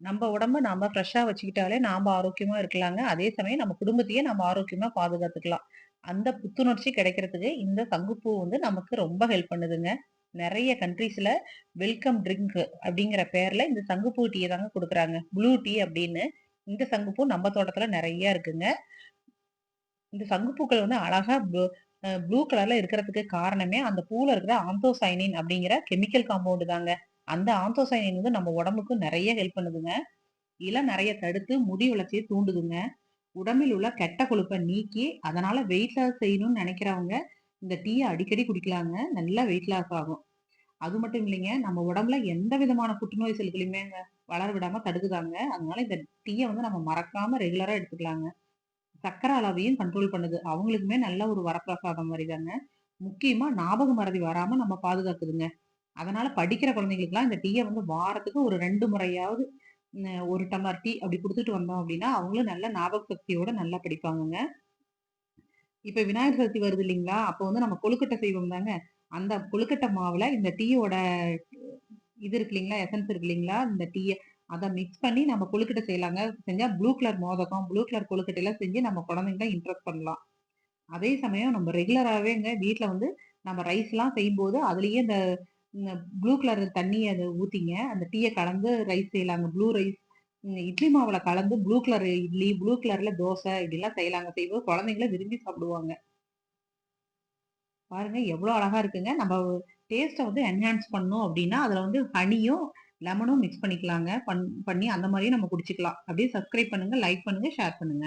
நம்ம உடம்ப நாம ஃப்ரெஷ்ஷா வச்சுக்கிட்டாலே நாம ஆரோக்கியமா இருக்கலாங்க. அதே சமயம் நம்ம குடும்பத்தையே நம்ம ஆரோக்கியமா பாதுகாத்துக்கலாம். அந்த புத்துணர்ச்சி கிடைக்கிறதுக்கு இந்த சங்குப்பூ வந்து நமக்கு ரொம்ப ஹெல்ப் பண்ணுதுங்க. நிறைய கண்ட்ரீஸ்ல வெல்கம் ட்ரிங்க் அப்படிங்கிற பேர்ல இந்த சங்குப்பூ டீயை தாங்க கொடுக்குறாங்க ப்ளூ டீ அப்படின்னு. இந்த சங்குப்பூ நம்ம தோட்டத்துல நிறைய இருக்குங்க. இந்த சங்குப்பூக்கள் வந்து அழகா ப்ளூ கலரில் கலர்ல இருக்கிறதுக்கு காரணமே, அந்த பூல இருக்கிற ஆந்தோசைனின் அப்படிங்கிற கெமிக்கல் காம்பவுண்டு தாங்க. அந்த ஆந்தோசயனின் வந்து நம்ம உடம்புக்கு நிறைய ஹெல்ப் பண்ணுதுங்க. இளநரைய தடுத்து முடி வளர்ச்சியை தூண்டுதுங்க. உடம்பில் உள்ள கெட்ட கொழுப்பை நீக்கி, அதனால வெயிட் லாஸ் செய்யணும்னு நினைக்கிறவங்க இந்த டீயை அடிக்கடி குடிக்கலாங்க. நல்லா வெயிட் லாஸ் ஆகும். அது மட்டும் இல்லைங்க, நம்ம உடம்புல எந்த விதமான புற்றுநோய் செல்களையுமேங்க வளர விடாம தடுக்குதாங்க. அதனால இந்த டீயை வந்து நம்ம மறக்காம ரெகுலரா எடுத்துக்கலாங்க. சக்கரை அளவையும் கண்ட்ரோல் பண்ணுது. அவங்களுக்குமே நல்ல ஒரு வரப்பிரசாதம் மாரி தாங்க. முக்கியமா ஞாபக மறதி வராம நம்ம பாதுகாக்குதுங்க. அதனால படிக்கிற குழந்தைங்களுக்குலாம் இந்த டீயை வந்து வாரத்துக்கு ஒரு ரெண்டு முறையாவது ஒரு டம்ளர் டீ அப்படி கொடுத்துட்டு வந்தோம் அப்படின்னா, அவங்களும் நல்ல ஞாபக சக்தியோட நல்லா படிப்பாங்கங்க. இப்ப விநாயகர் சதுர்த்தி வருது இல்லைங்களா? அப்போ வந்து நம்ம கொழுக்கட்டை செய்வோம் தாங்க. அந்த கொழுக்கட்டை மாவுல இந்த டீயோட இது இருக்கு இல்லைங்களா? எசன்ஸ் இருக்கு இல்லைங்களா? இந்த டீயை அதை மிக்ஸ் பண்ணி நம்ம கொழுக்கட்டை செய்யலாங்க. செஞ்சா ப்ளூ கலர் மோதகம், ப்ளூ கலர் கொழுக்கட்டையெல்லாம் செஞ்சு நம்ம குழந்தைங்கள இன்ட்ரெஸ்ட் பண்ணலாம். அதே சமயம் நம்ம ரெகுலராகவேங்க வீட்டில் வந்து நம்ம ரைஸ்லாம் செய்யும்போது, அதுலேயே இந்த ப்ளூ கலர் தண்ணியை அதை ஊற்றிங்க அந்த டீயை கலந்து ரைஸ் செய்யலாங்க. Blue rice. இட்லி மாவுல கலந்து ப்ளூ கலர் இட்லி, ப்ளூ கலர்ல தோசை இப்படிலாம் செய்யலாங்க. செய்வது குழந்தைங்கள விரும்பி சாப்பிடுவாங்க. பாருங்க எவ்வளோ அழகா இருக்குங்க. நம்ம டேஸ்ட்டை வந்து என்ஹான்ஸ் பண்ணோம் அப்படின்னா, அதில் வந்து ஹனியும், லெமனும் மிக்ஸ் பண்ணிக்கலாங்க. பண் பண்ணி அந்த மாதிரியும் நம்ம குடிச்சிக்கலாம் அப்படியே சப்ஸ்கிரைப் பண்ணுங்க, லைக் பண்ணுங்க, ஷேர் பண்ணுங்க.